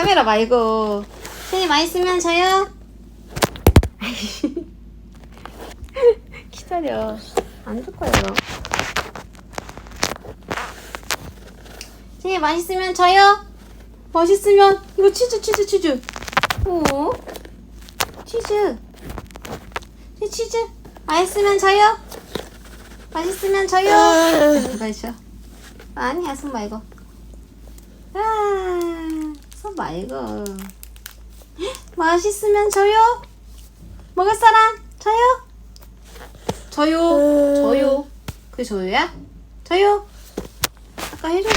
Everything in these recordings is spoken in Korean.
카메라 말고 채니 맛있으면 줘요. 기다려. 안 줄 거예요. 채니 맛있으면 줘요. 맛있으면 이거 치즈 치즈 치즈. 오 치즈. 이 치즈 맛있으면 줘요. 맛있으면 줘요. 맛있어. 아니야 손 말고. 아, 손 말고. 맛있으면 줘요. 먹을 사람 줘요. 줘요. 줘요. 그 줘요야? 줘요. 아까 해줘.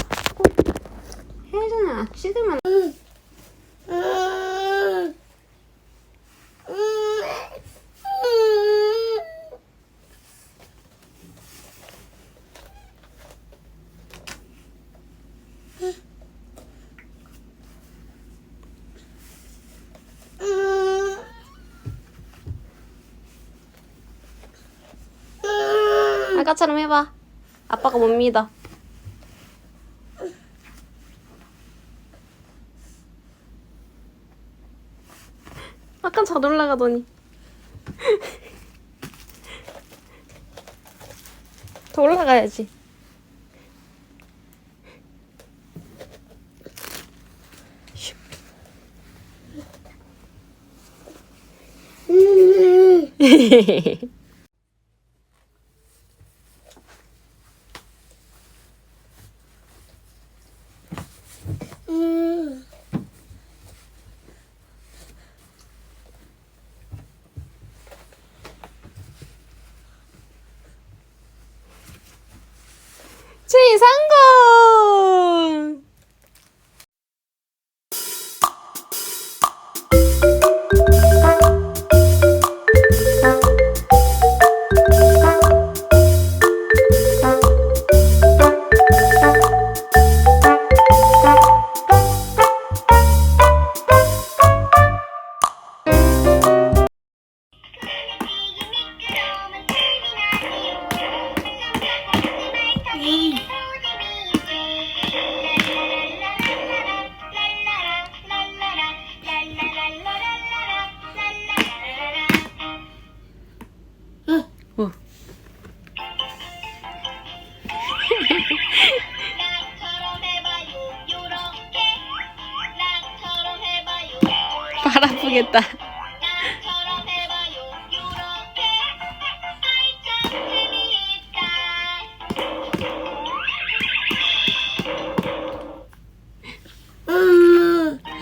해줘나 씻으면. 아까처럼 해봐. 아빠가 못 믿어. 아까 잘 올라가더니. 더 올라가야지.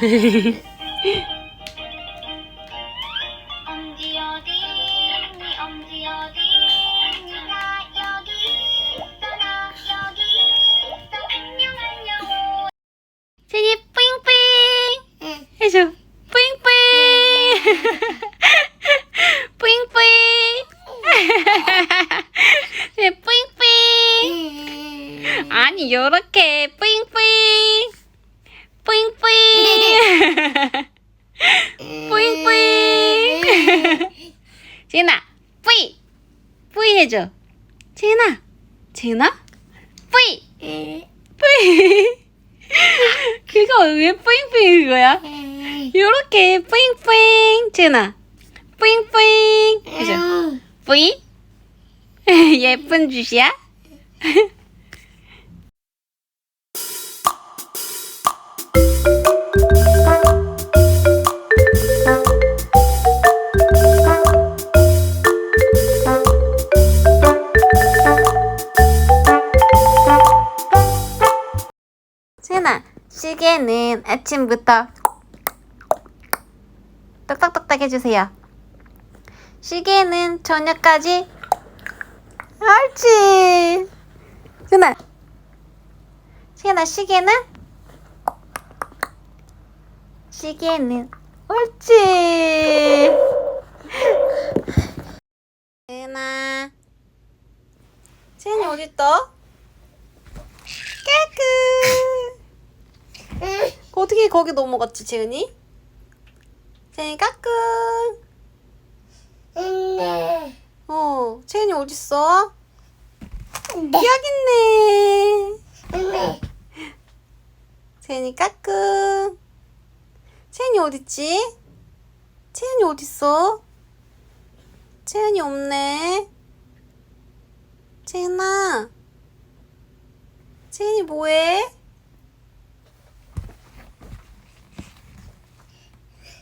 Hehehehe 제나 뿌이. 뿌이 해줘. 제나 제나? 뿌이. 뿌이. 그거 왜 뿌잉뿌잉 그거야? 요렇게 뿌잉뿌잉. 제나. 뿌잉뿌잉. 해줘. 뿌잉 예쁜 주시야 시계는 아침부터 똑딱똑딱 해주세요. 시계는 저녁까지 옳지. 세나 세나 시계는 시계는 옳지. 세나 세니 어딨어? 깨끗. 어떻게 거기 넘어갔지, 재은이? 재은이 까꿍. 어, 재은이 어딨어? 여기 있네. 채연이 까꿍. 채연이 어딨지? 채연이 어딨어? 채연이 없네. 채연아. 채연이 뭐해?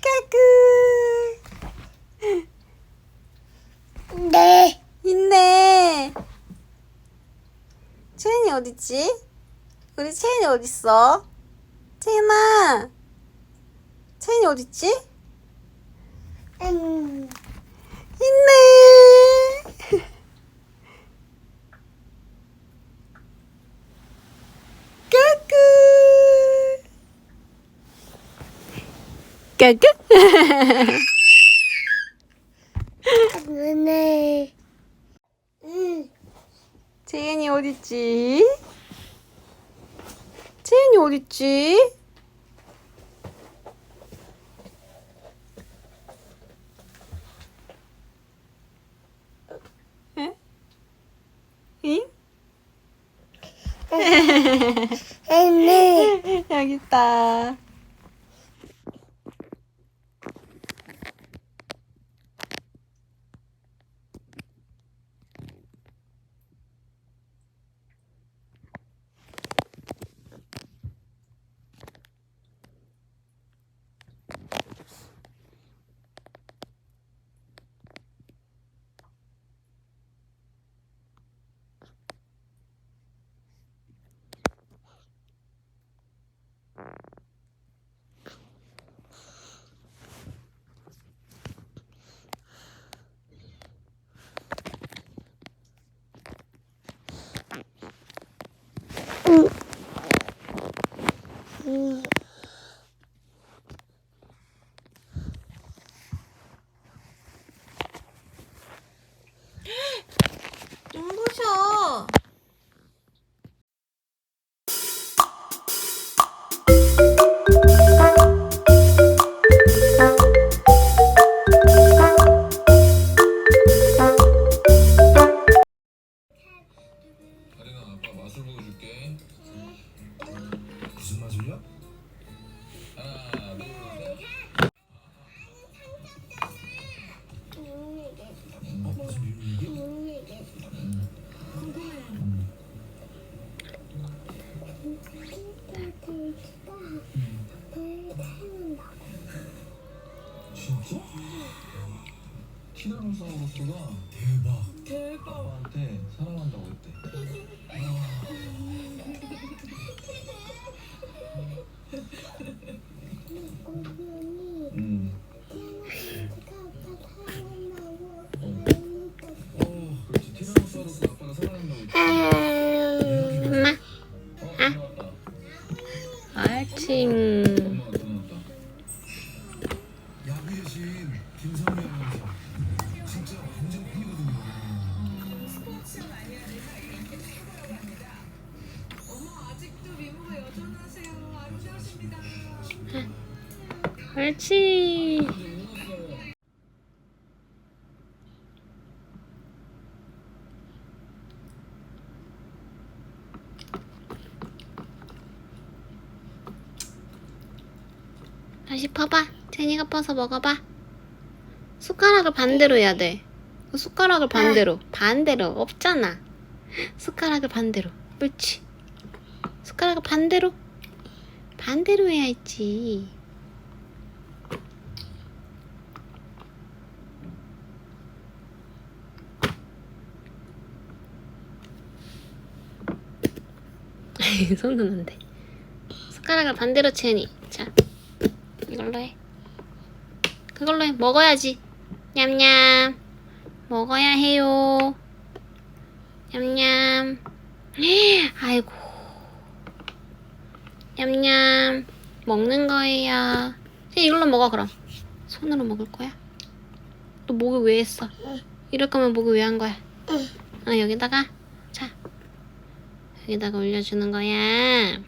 까꿍. 네. 있네. 채연이 어딨지? 우리 채연이 어딨어? 채연아. 채연이 어딨지? 음. 있네. 네. 음. 채연이 어딨지? 채연이 어딨지? 에? 응? 네. 여기 있다. 음. 다시 퍼봐. 제니가 퍼서 먹어봐. 숟가락을 반대로 해야 돼. 그 숟가락을 반대로. 반대로. 없잖아. 숟가락을 반대로. 그렇지. 숟가락을 반대로. 반대로 해야 했지. 손은 안 돼. 숟가락을 반대로 채니. 자, 이걸로 해. 그걸로 해. 먹어야지. 냠냠. 먹어야 해요. 냠냠. 아이고. 냠냠. 먹는 거예요. 이걸로 먹어, 그럼. 손으로 먹을 거야? 또 목을 왜 했어? 이럴 거면 목을 왜 한 거야? 어, 여기다가. 자. 여기다가 올려주는 거야.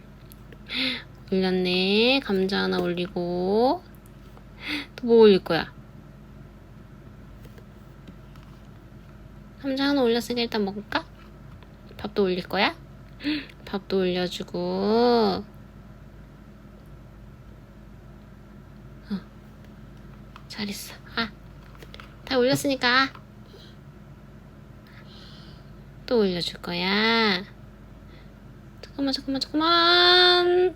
올렸네. 감자 하나 올리고. 또 뭐 올릴 거야? 감자 하나 올렸으니까 일단 먹을까? 밥도 올릴 거야? 밥도 올려주고. 어. 잘했어. 아. 다 올렸으니까. 아. 또 올려줄 거야. 잠깐만, 잠깐만, 잠깐만.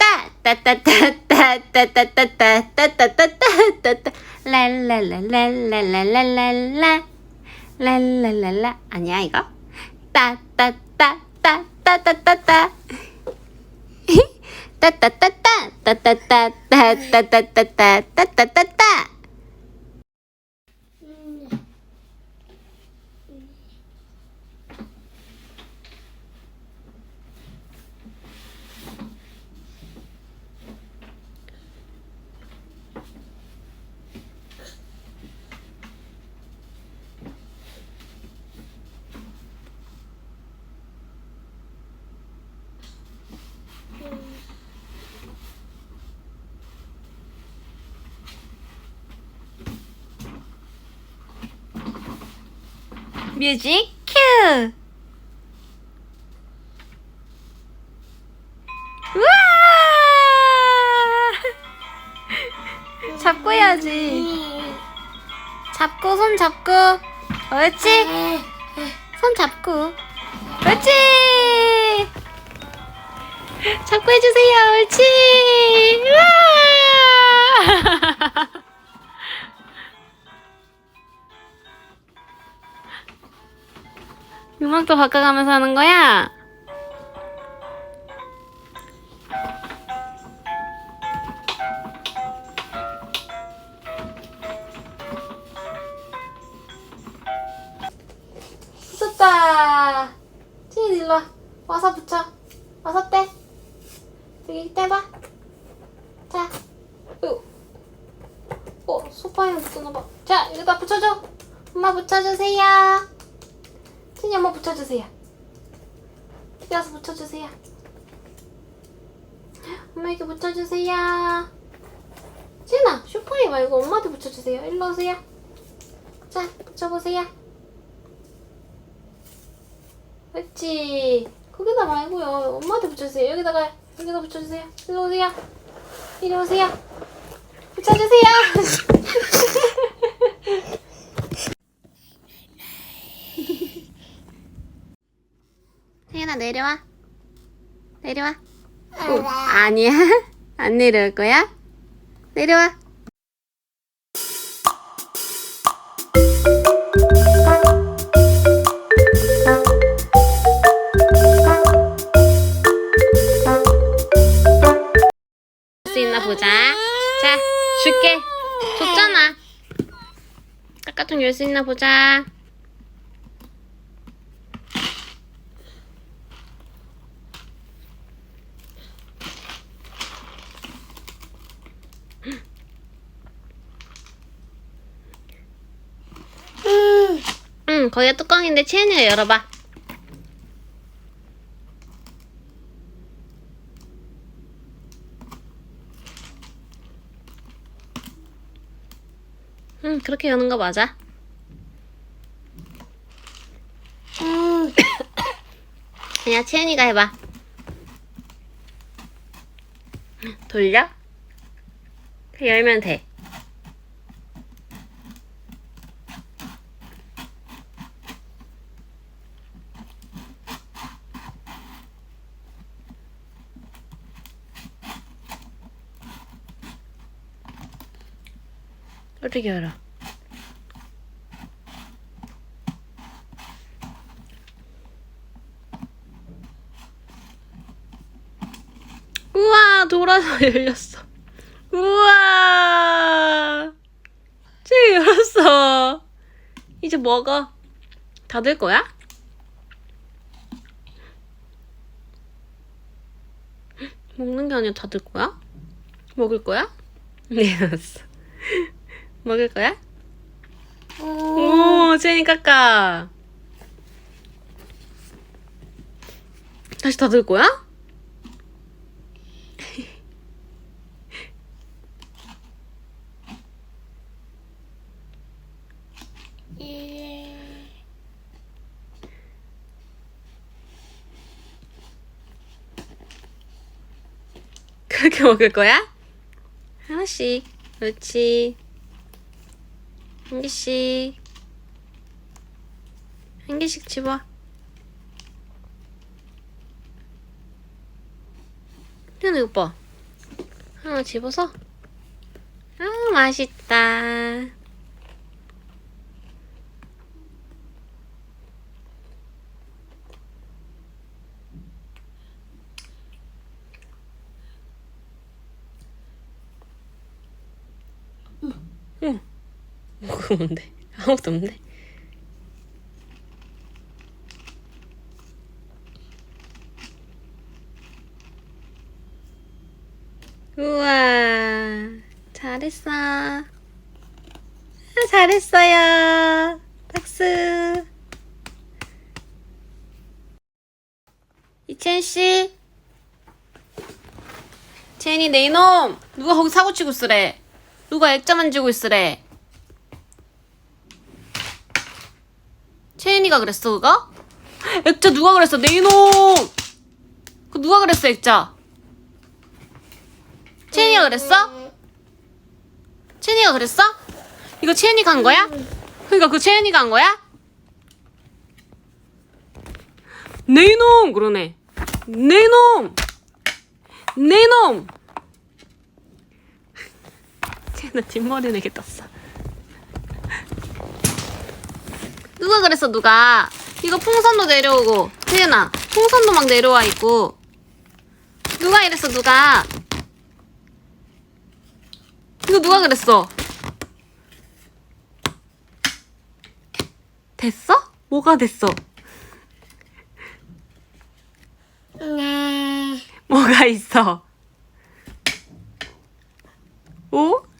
랄랄랄라 아니야 이거 따따따따따따따따 따따따따따따따따따따따따따따 뮤직 큐. 우와! 잡고 해야지. 잡고 손 잡고. 옳지? 손 잡고. 옳지! 잡고 해주세요 옳지! 우와 음악도 바꿔가면서 하는 거야? 붙었다. 티이 일로 와. 와서 붙여. 와서 떼. 여기 떼봐. 자. 요. 어, 소파에 붙었나봐. 자, 여기다 붙여줘. 엄마 붙여주세요. 티니 엄마 붙여주세요. 여기 와서 붙여주세요. 엄마에게 붙여주세요. 진아, 슈퍼에 말고 엄마한테 붙여주세요. 일로 오세요. 자, 붙여보세요. 그렇지. 거기다 말고요. 엄마한테 붙여주세요. 여기다가 여기다 붙여주세요. 일로 오세요. 이리 오세요. 붙여주세요. 태연아 내려와. 내려와. 오, 아니야. 안 내려올 거야? 내려와. 수 있나 보자. 자, 줄게. 줬잖아. 까까통 열 수 있나 보자. 응, 거기가 뚜껑인데 채연이가 열어봐. 응, 그렇게 여는 거 맞아. 아니야, 채연이가 해봐. 돌려? 그 열면 돼. 어떻게 열어? 우와 돌아서 열렸어. 우와 쟤 열었어. 이제 먹어. 닫을 거야? 먹는 게 아니라 닫을 거야? 먹을 거야? 네, 알았어. 먹을 거야? 오, 제니 깎아. 다시 닫을 거야? 예. 그렇게 먹을 거야? 하나씩. 그렇지. 한 개씩. 한 개씩 집어. 현우 이거 봐. 하나 집어서. 아, 맛있다. 응. 뭐가 뭔데? 아무것도 없네. 우와, 잘했어. 아, 잘했어요. 박수. 이첸 씨. 제니 내 이놈 누가 거기 사고 치고 있으래 누가 액자 만지고 있으래 채인이가 그랬어 그거? 액자 누가 그랬어 내 이놈 그 누가 그랬어 액자 채인이가 그랬어? 채인이가 그랬어? 이거 채인이가 한 거야? 그니까 그 채인이가 한 거야? 내 이놈 그러네 내 이놈 내 놈! 쟤는 뒷머리 내게 떴어. 누가 그랬어, 누가? 이거 풍선도 내려오고, 태연아, 풍선도 막 내려와 있고. 누가 이랬어, 누가? 이거 누가 그랬어? 됐어? 뭐가 됐어? 네. 뭐가 있어? 오?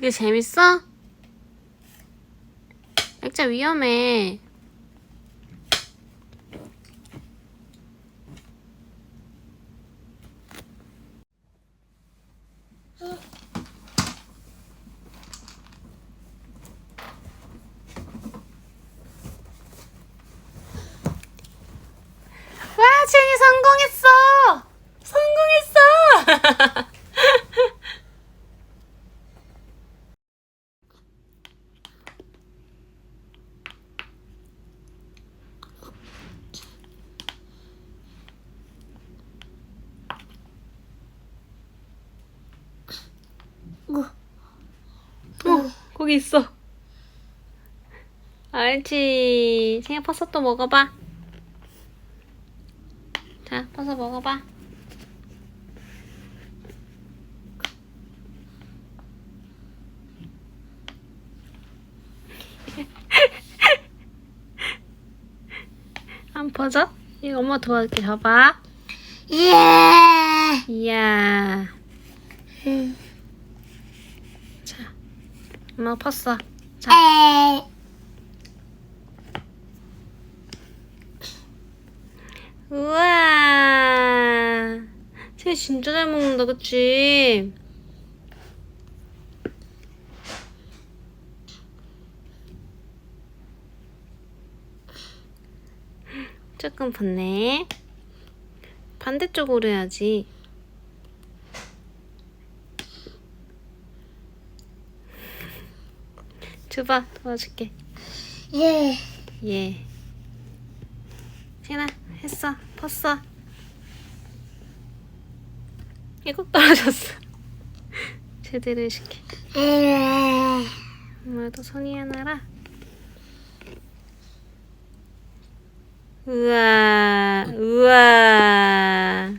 그게 재밌어? 액자 위험해. 와, 제니 성공했어! 성공했어! 뭐? 어, 거기 있어. 알지. 생일 버섯도 먹어봐. 자, 버섯 먹어봐. 한 버섯? 이거 엄마 도와줄게. 줘봐. 예. 이야. 음. 자, 엄마 펐어. 자. 에. 우와. 쟤 진짜 잘 먹는다, 그치? 조금 봤네. 반대쪽으로 해야지. 줘봐 도와줄게. 예. 예. 세나 했어 컸어. 일곱 떨어졌어. 제대로 시켜 예. 엄마도 손이 하나라. 우와 우와.